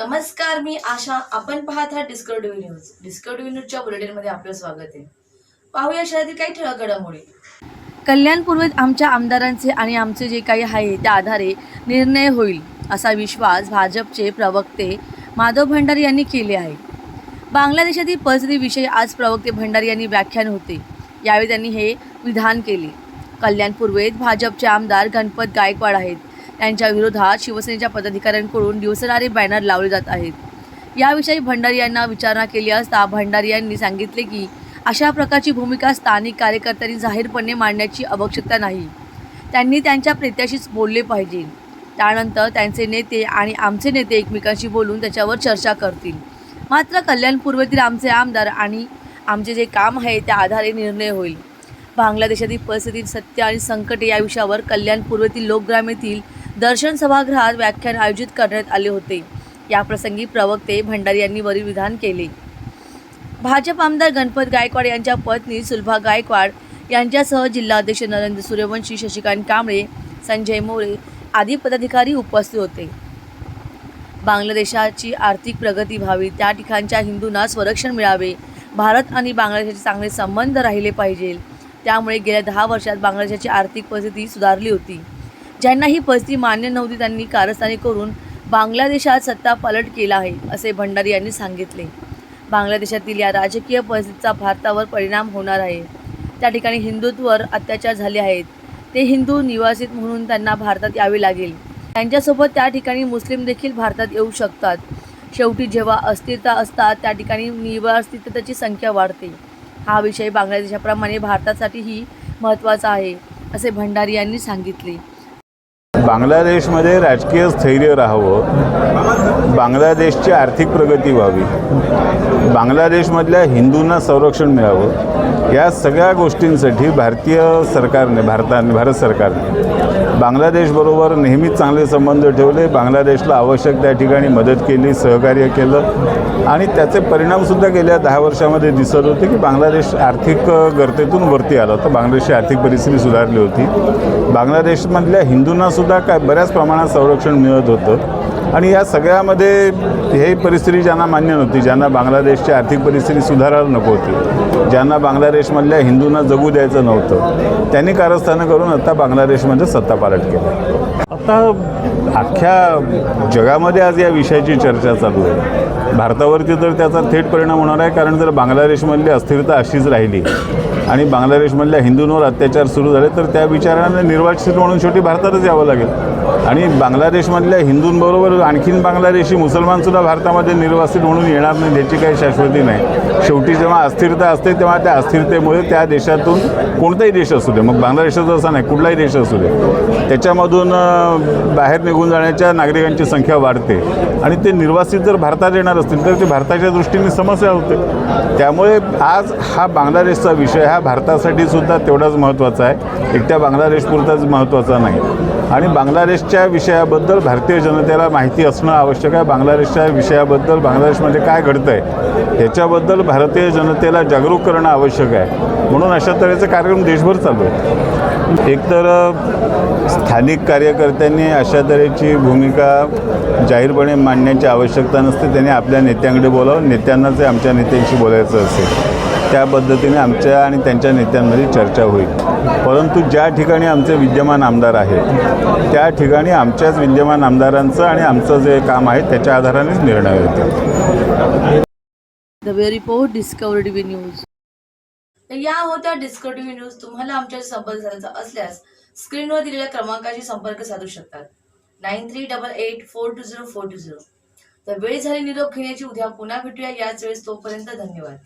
नमस्कार मी आशा. आपण पाहत आहात डिस्कवरी न्यूज डिस्कवरी न्यूजच्या बुलेटिनमध्ये आपलं स्वागत आहे. पाहूया शहरातील काही ठळक घडामोडी. कल्याणपूर्वी आमच्या आमदारांचे आणि आमचे जे काही आहे त्या आधारे निर्णय होईल असा विश्वास भाजपचे प्रवक्ते माधव भंडारी यांनी केले आहे. बांगलादेशातील परिस्थितीविषयी आज प्रवक्ते भंडारी यांनी व्याख्यान होते. यावेळी त्यांनी हे विधान केले. कल्याण पूर्वेत भाजपचे आमदार गणपत गायकवाड आहेत. त्यांच्या विरोधात शिवसेनेच्या पदाधिकाऱ्यांकडून दिवसणारे बॅनर लावले जात आहेत. याविषयी भंडारी यांना विचारणा केली असता भंडारी यांनी सांगितले की अशा प्रकारची भूमिका स्थानिक कार्यकर्त्यांनी जाहीरपणे मांडण्याची आवश्यकता नाही. त्यांनी त्यांच्या प्रेत्याशीच बोलले पाहिजे. त्यानंतर त्यांचे नेते आणि आमचे नेते एकमेकांशी बोलून त्याच्यावर चर्चा करतील. मात्र कल्याण पूर्वेतील आमचे आमदार आणि आमचे जे काम आहे त्या आधारे निर्णय होईल. बांगलादेशातील परिस्थिती सत्य आणि संकटे या विषयावर कल्याण पूर्वेतील लोकग्राम येथील दर्शन सभागृहात व्याख्यान आयोजित करण्यात आले होते. याप्रसंगी प्रवक्ते भंडारी यांनी वरील विधान केले. भाजप आमदार गणपत गायकवाड यांच्या पत्नी सुलभा गायकवाड यांच्यासह जिल्हाध्यक्ष नरेंद्र सूर्यवंशी शशिकांत कांबळे संजय मोरे आदी पदाधिकारी उपस्थित होते. बांगलादेशाची आर्थिक प्रगती व्हावी त्या ठिकाणच्या हिंदूंना संरक्षण मिळावे भारत आणि बांगलादेशाचे चांगले संबंध राहिले पाहिजे. त्यामुळे गेल्या दहा वर्षात बांगलादेशाची आर्थिक परिस्थिती सुधारली होती. ज्यांना ही परिस्थिती मान्य नव्हती त्यांनी कारस्थानी करून बांगलादेशात सत्ता पालट केला आहे असे भंडारी यांनी सांगितले. बांगलादेशातील या राजकीय परिस्थितीचा भारतावर परिणाम होणार आहे. त्या ठिकाणी हिंदुत्ववर अत्याचार झाले आहेत. ते हिंदू निवासित म्हणून त्यांना भारतात यावे लागेल. त्यांच्यासोबत त्या ठिकाणी मुस्लिम देखील भारतात येऊ शकतात. शेवटी जेव्हा अस्थिरता असतात त्या ठिकाणी निवासिताची संख्या वाढते. हा विषय बांगलादेशाप्रमाणे भारतासाठीही महत्त्वाचा आहे असे भंडारी यांनी सांगितले. बांगलादेशमध्ये राजकीय स्थैर्य राहावं बांगलादेशची आर्थिक प्रगती व्हावी बांगलादेशमधल्या हिंदूंना संरक्षण मिळावं या सगळ्या गोष्टींसाठी भारतीय सरकारने भारताने भारत सरकारने बांगलादेशबरोबर नेहमीच चांगले संबंध ठेवले. बांगलादेशला आवश्यक त्या ठिकाणी मदत केली सहकार्य केलं. आणि त्याचे परिणामसुद्धा गेल्या दहा वर्षामध्ये दिसत होते की बांगलादेश आर्थिक गर्तेतून वरती आला होता. बांगलादेशची आर्थिक परिस्थिती सुधारली होती. बांगलादेशमधल्या हिंदूंनासुद्धा काय बऱ्याच प्रमाणात संरक्षण मिळत होतं. आणि या सगळ्यामध्ये हे परिस्थिती ज्यांना मान्य नव्हती ज्यांना बांगलादेशची आर्थिक परिस्थिती सुधारायला नको होती ज्यांना बांगलादेशमधल्या हिंदूंना जगू द्यायचं नव्हतं त्यांनी कारस्थानं करून आता बांगलादेशमध्ये सत्ता पालट केली. आता अख्ख्या जगामध्ये आज या विषयाची चर्चा चालू आहे. भारतावरती तर त्याचा थेट परिणाम होणार आहे कारण जर बांगलादेशमधली अस्थिरता अशीच राहिली आणि बांगलादेशमधल्या हिंदूंवर अत्याचार सुरू झाले तर त्या विचाराने निर्वाचित म्हणून शेवटी भारतातच यावं लागेल. आणि बांगलादेशमधल्या हिंदूंबरोबर आणखीन बांगलादेशी मुसलमानसुद्धा भारतामध्ये निर्वासित म्हणून येणार नाही याची काही शाश्वती नाही. शेवटी जेव्हा अस्थिरता असते तेव्हा त्या अस्थिरतेमुळे त्या देशातून कोणताही देश असू दे मग बांगलादेशाचा असा नाही कुठलाही देश असू दे. त्याच्यामधून बाहेर निघून जाण्याच्या नागरिकांची संख्या वाढते. आणि ते निर्वासित जर भारतात येणार असतील तर ते भारताच्या दृष्टीने समस्या होते. त्यामुळे आज हा बांगलादेशचा विषय हा भारतासाठी सुद्धा तेवढाच महत्त्वाचा आहे. एकट्या बांगलादेशपुरताच महत्त्वाचा नाही. आणि बांगलादेश बांगलादेशच्या विषयाबद्दल भारतीय जनतेला माहिती असणं आवश्यक आहे. बांगलादेशच्या विषयाबद्दल बांगलादेशमध्ये म्हणजे काय घडतं आहे ह्याच्याबद्दल भारतीय जनतेला जागरूक करणं आवश्यक आहे. म्हणून अशा तऱ्हेचे कार्यक्रम देशभर चालू आहे एकतर स्थानिक कार्यकर्त्यांनी अशा तऱ्हेची भूमिका जाहीरपणे मांडण्याची आवश्यकता नसते त्यांनी आपल्या नेत्यांकडे बोलावं नेत्यांना आमच्या नेत्यांशी बोलायचं असेल. त्या पद्धतीने आमच्या आणि त्यांच्या नेत्यांमध्ये चर्चा होईल. परंतु ज्या ठिकाणी आमचे विद्यमान आमदार आहेत त्या ठिकाणी आमच्याच विद्यमान आमदारांचं आणि आमचं जे काम आहे त्याच्या आधारानेच निर्णय वे रिपोर्ट डिस्कवर टीव्ही न्यूज तर या होत्या डिस्कवर टीव्ही न्यूज तुम्हाला आमच्या संपर्क साधायचा असल्यास स्क्रीनवर दिलेल्या क्रमांकाशी संपर्क साधू शकतात. Nine three double eight four two zero four two zero तर वेळ झाली निरोप घेण्याची उद्या पुन्हा भेटूया. याच वेळेस तोपर्यंत धन्यवाद.